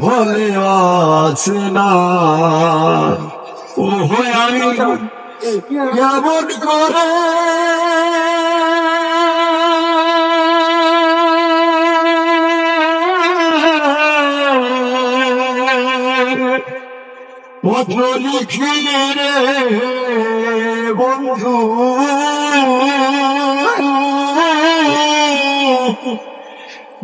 বলে আছে না ও হয়ে আমি কেমন করে পত্র লিখি রে বন্ধু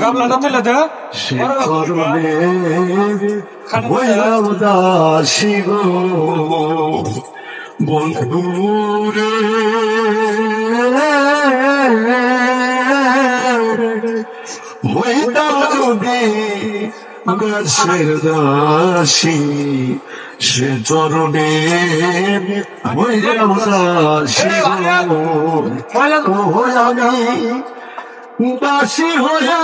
গাবলাটা তুলে দে সে করবে ওইরাম দাসী গো বন্ধু রে ওইতাম যদি দাসের দাসী সে চরণে দাসী আমি হইয়া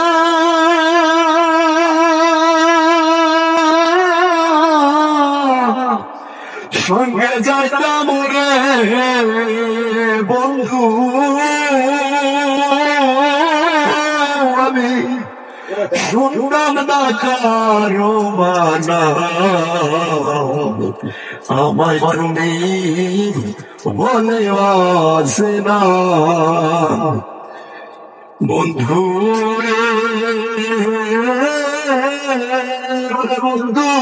সঙ্গে যাইতাম রে বন্ধু। শুনতাম না কারও মানা আমায় তুমি না বন্ধু বন্ধু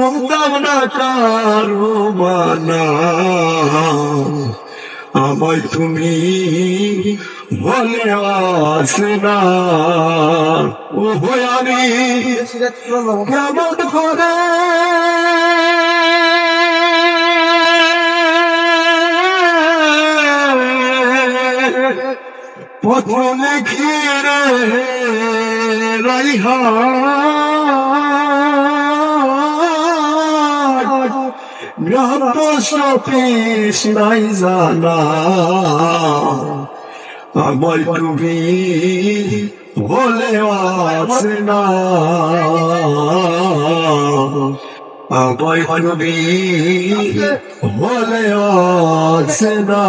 শুনতাম না কারও মানা আমায় তুমি বলে আসে না। ও ভয়ানি কেমন করে? পত্র লিখি রে রাইহা সপিস নাই জানা। আমার তুমি বলে আছে না। আমার তুমি বলে আছে না।